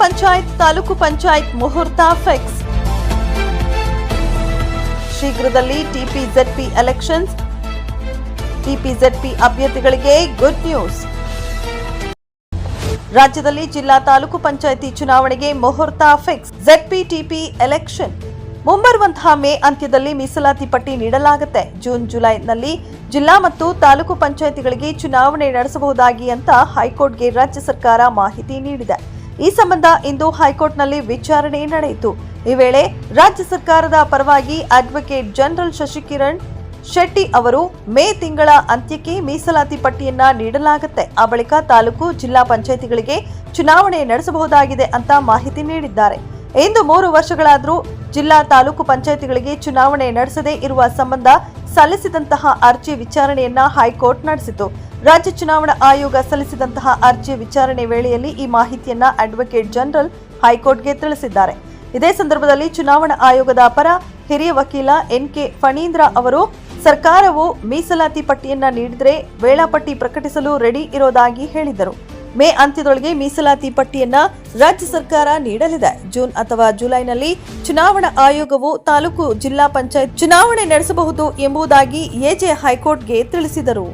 ಪಂಚಾಯತ್, ತಾಲೂಕು ಪಂಚಾಯತ್ ಮುಹೂರ್ತ ಫಿಕ್ಸ್. ಶೀಘ್ರದಲ್ಲಿ ಟಿಪಿಜೆಡ್ಪಿ ಎಲೆಕ್ಷನ್ಸ್ ಟಿಪಿಜೆಡ್ಪಿ ಅಭ್ಯರ್ಥಿಗಳಿಗೆ ಗುಡ್ ನ್ಯೂಸ್ ರಾಜ್ಯದಲ್ಲಿ ಜಿಲ್ಲಾ ತಾಲೂಕು ಪಂಚಾಯಿತಿ ಚುನಾವಣೆಗೆ ಮುಹೂರ್ತ ಫಿಕ್ಸ್. ಟಿಪಿ ಎಲೆಕ್ಷನ್ ಮುಂಬರುವಂತಹ ಮೇ ಅಂತ್ಯದಲ್ಲಿ ಮೀಸಲಾತಿ ಪಟ್ಟಿ ನೀಡಲಾಗುತ್ತೆ. ಜೂನ್, ಜುಲೈನಲ್ಲಿ ಜಿಲ್ಲಾ ಮತ್ತು ತಾಲೂಕು ಪಂಚಾಯಿತಿಗಳಿಗೆ ಚುನಾವಣೆ ನಡೆಸಬಹುದಾಗಿ ಅಂತ ಹೈಕೋರ್ಟ್ಗೆ ರಾಜ್ಯ ಸರ್ಕಾರ ಮಾಹಿತಿ ನೀಡಿದೆ. ಈ ಸಂಬಂಧ ಇಂದು ಹೈಕೋರ್ಟ್ನಲ್ಲಿ ವಿಚಾರಣೆ ನಡೆಯಿತು. ಈ ವೇಳೆ ರಾಜ್ಯ ಸರ್ಕಾರದ ಪರವಾಗಿ ಅಡ್ವೊಕೇಟ್ ಜನರಲ್ ಶಶಿಕಿರಣ್ ಶೆಟ್ಟಿ ಅವರು ಮೇ ತಿಂಗಳ ಅಂತ್ಯಕ್ಕೆ ಮೀಸಲಾತಿ ಪಟ್ಟಿಯನ್ನ ನೀಡಲಾಗುತ್ತೆ. ಆ ಬಳಿಕ ತಾಲೂಕು ಜಿಲ್ಲಾ ಪಂಚಾಯಿತಿಗಳಿಗೆ ಚುನಾವಣೆ ನಡೆಸಬಹುದಾಗಿದೆ ಅಂತ ಮಾಹಿತಿ ನೀಡಿದ್ದಾರೆ. ಇಂದು ಮೂರು ವರ್ಷಗಳಾದರೂ ಜಿಲ್ಲಾ ತಾಲೂಕು ಪಂಚಾಯಿತಿಗಳಿಗೆ ಚುನಾವಣೆ ನಡೆಸದೇ ಇರುವ ಸಂಬಂಧ ಸಲ್ಲಿಸಿದಂತಹ ಅರ್ಜಿ ವಿಚಾರಣೆಯನ್ನ ಹೈಕೋರ್ಟ್ ನಡೆಸಿತು. ರಾಜ್ಯ ಚುನಾವಣಾ ಆಯೋಗ ಸಲ್ಲಿಸಿದಂತಹ ಅರ್ಜಿ ವಿಚಾರಣೆ ವೇಳೆಯಲ್ಲಿ ಈ ಮಾಹಿತಿಯನ್ನ ಅಡ್ವೊಕೇಟ್ ಜನರಲ್ ಹೈಕೋರ್ಟ್ಗೆ ತಿಳಿಸಿದ್ದಾರೆ. ಇದೇ ಸಂದರ್ಭದಲ್ಲಿ ಚುನಾವಣಾ ಆಯೋಗದ ಪರ ಹಿರಿಯ ವಕೀಲ ಎನ್ ಕೆ ಫಣೀಂದ್ರ ಅವರು, ಸರ್ಕಾರವು ಮೀಸಲಾತಿ ಪಟ್ಟಿಯನ್ನ ನೀಡಿದರೆ ವೇಳಾಪಟ್ಟಿ ಪ್ರಕಟಿಸಲು ರೆಡಿ ಇರೋದಾಗಿ ಹೇಳಿದರು ಮೇ ಅಂತ್ಯದೊಳಗೆ ಮೀಸಲಾತಿ ಪಟ್ಟಿಯನ್ನ ರಾಜ್ಯ ಸರ್ಕಾರ ನೀಡಲಿದೆ. ಜೂನ್ ಅಥವಾ ಜುಲೈನಲ್ಲಿ ಚುನಾವಣಾ ಆಯೋಗವು ತಾಲೂಕು ಜಿಲ್ಲಾ ಪಂಚಾಯತ್ ಚುನಾವಣೆ ನಡೆಸಬಹುದು ಎಂಬುದಾಗಿ ಎಜೆ ಹೈಕೋರ್ಟ್ಗೆ ತಿಳಿಸಿದರು.